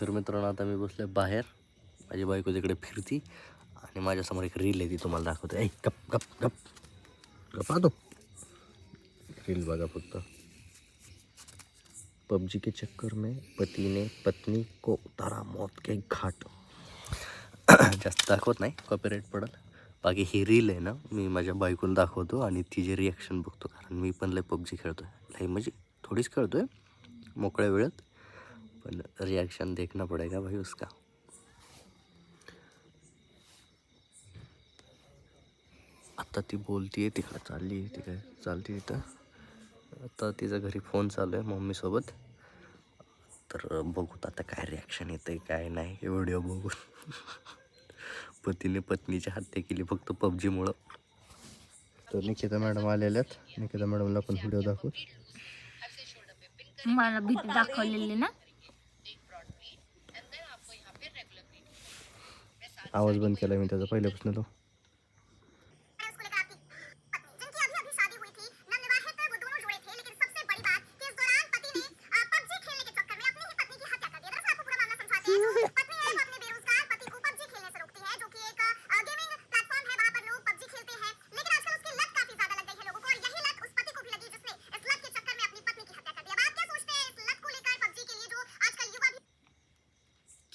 तर मित्रांनो आता मी बसलो बाहेर. माझी बायको तिकडे फिरती आणि माझ्यासमोर एक रील आहे ती तुम्हाला दाखवते. ऐ गप गप गप. गप तो. रील बघा फक्त. पबजी के चक्कर में पति ने पत्नी को उतारा मौत के घाट. जास्त दाखवत नाही कॉपीराईट पडल. बाकी ही रील आहे ना मी माझ्या बायकोला दाखवतो आणि तिचे रिॲक्शन बघतो कारण मी पण लय पबजी खेळतो आहे लय म्हणजे थोडीच खेळतो आहे मोकळ्या वेळेत. पण रिॲक्शन देखना पडेगा भाई उसका। आता ती बोलतीये तिकडं चालली ती काय चालती तिथं आता तिचा घरी फोन चालू आहे मम्मीसोबत तर बघूत आता काय रिॲक्शन येतं आहे काय नाही हे व्हिडिओ बघून. पतीने पत्नीची हत्या केली फक्त पबजीमुळं तर निकिता मॅडम आलेल्यात निकिता मॅडमला पण व्हिडिओ दाखवू. मला भीती दाखवलेली ना? आवाज बंद केला मी त्याचा पहिल्यापासून तो.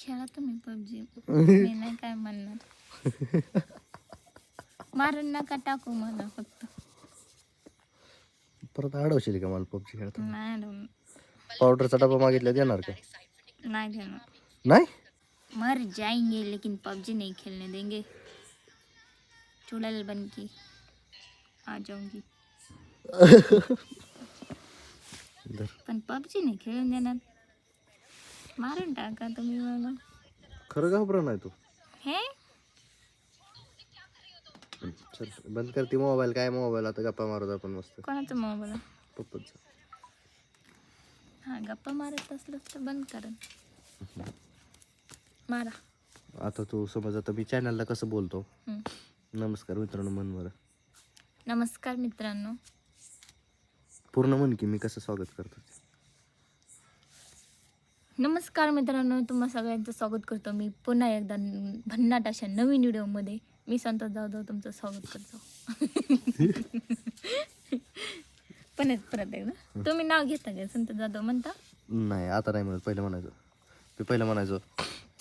खेळा तुम्ही पबजी. मी नाही काय म्हणणार. मारून नका टाकू मला फक्त. परत अडवशील का मला पबजी खेळता नाही पावडरचा डबा मागितला देणार का? नाही देणार. नाही? मर जाएंगे लेकिन पबजी नहीं खेलने देंगे. चुड़ैल बन के आ जाऊंगी. पण पबजी नाही खेळून देणार. मारून टाका तुम्ही मला. खरं घाबरा नाही तू? हे? चल बंद कर ती मोबाईल काय मोबाईल? आता गप्पा मारत आपण मस्त. कोणाचा मोबाईल? पप्पाचा. हा गप्पा मारत असलं तर बंद करा. मारा. आता तू समज आता मी चॅनलला कसं बोलतो. नमस्कार मित्रांनो मन मला नमस्कार मित्रांनो. पूर्ण म्हण की मी कसं स्वागत करतो. नमस्कार मित्रांनो तुम्हा सगळ्यांचं स्वागत करतो मी पुन्हा एकदा भन्नाट अशा नवीन व्हिडिओमध्ये. मी संतोष जाधव तुमचं स्वागत करतो. पण परत एकदा. तुम्ही नाव घेता का? संतोष जाधव म्हणता? नाही आता नाही म्हणत पहिलं म्हणायचं. मी पहिलं म्हणायचो.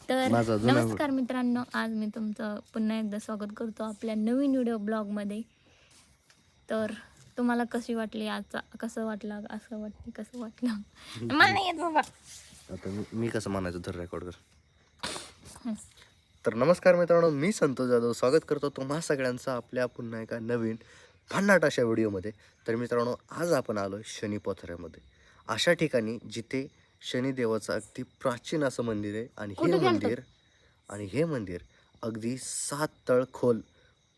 तर नमस्कार मित्रांनो आज मी तुमचं पुन्हा एकदा स्वागत करतो आपल्या नवीन व्हिडिओ ब्लॉगमध्ये. तर तुम्हाला कशी वाटली आजचा कसं वाटलं असं वाटलं कसं वाटलं? मला नाही येत बाबा. आता मी मी कसं म्हणायचं तर रेकॉर्ड कर. तर नमस्कार मित्रांनो मी संतोष जाधव. स्वागत करतो तुम्हा सगळ्यांचं आपल्या पुन्हा एका नवीन भन्नाट अशा व्हिडिओमध्ये. तर मित्रांनो आज आपण आलो शनी पोथऱ्यामध्ये. अशा ठिकाणी जिथे शनिदेवाचं अगदी प्राचीन असं मंदिर आहे आणि हे? मंदिर आणि हे मंदिर अगदी सात तळ खोल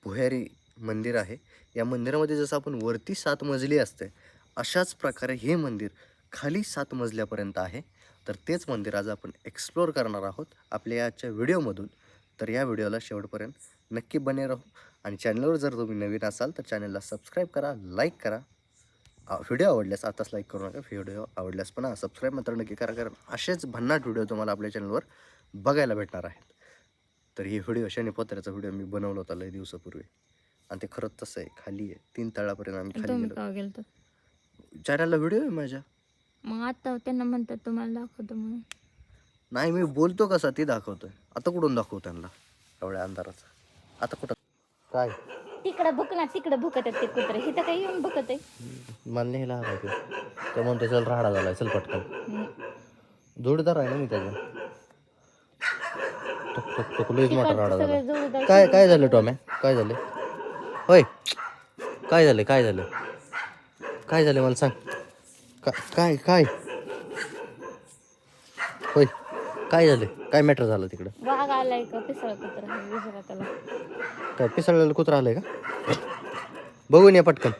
भुयारी मंदिर आहे. या मंदिरामध्ये जसं आपण वरती सात मजली असते अशाच प्रकारे हे मंदिर खाली सात मजल्यापर्यंत आहे. तर तेच मंदिर आज आपण एक्सप्लोअर करणार आहोत आपल्या आजच्या व्हिडिओमधून. तर या व्हिडिओला शेवटपर्यंत नक्की बने राहू. आणि चॅनलवर जर तुम्ही नवीन असाल तर चॅनलला सबस्क्राईब करा लाईक करा. व्हिडिओ आवडल्यास आताच लाईक करू नका व्हिडिओ आवडल्यास पण सबस्क्राईब मात्र नक्की करा कारण असेच भन्नाट व्हिडिओ तुम्हाला आपल्या चॅनलवर बघायला भेटणार आहेत. तर हे व्हिडिओ शनिपत्राचा व्हिडिओ मी बनवला होता लय दिवसापूर्वी. आणि ते खरंच तसं आहे. खाली आहे. तीन तळापर्यंत आम्ही खाली तुम्ही गेलो. का गेलतो? चॅनलला व्हिडिओ आहे माझ्या. मग आता त्यांना म्हणतात तुम्हाला दाखवतो म्हणून. नाही मी बोलतो कसा ते दाखवतोय. आता कुठून दाखवू त्यांना? एवढ्या अंधाराचा. आता कुठं? काय? तिकडं भुक ना तिकडं भुकत आहेत ते कुत्रे. इथं काही येऊन भुकत आहे. मला नेला हवा ते. तो म्हणतो चल राहडा झालाय. चल पटकन. जोडीदार आहे ना मी त्याचा. टुक टुक टुक लईच मोठा राडा झाला सगळे जोडीदार. काय काय झालं टॉम्या? काय झालं? होय काय झालं काय झालं? काय झालं मला सांग? का- काय काय? होय काय झालं? काय मॅटर झालं तिकडं? वाघ आलाय का? पिसळ कुत्रा त्याला. काय पिसळलेलं कुत्रा आलंय का? बघून या पटकन.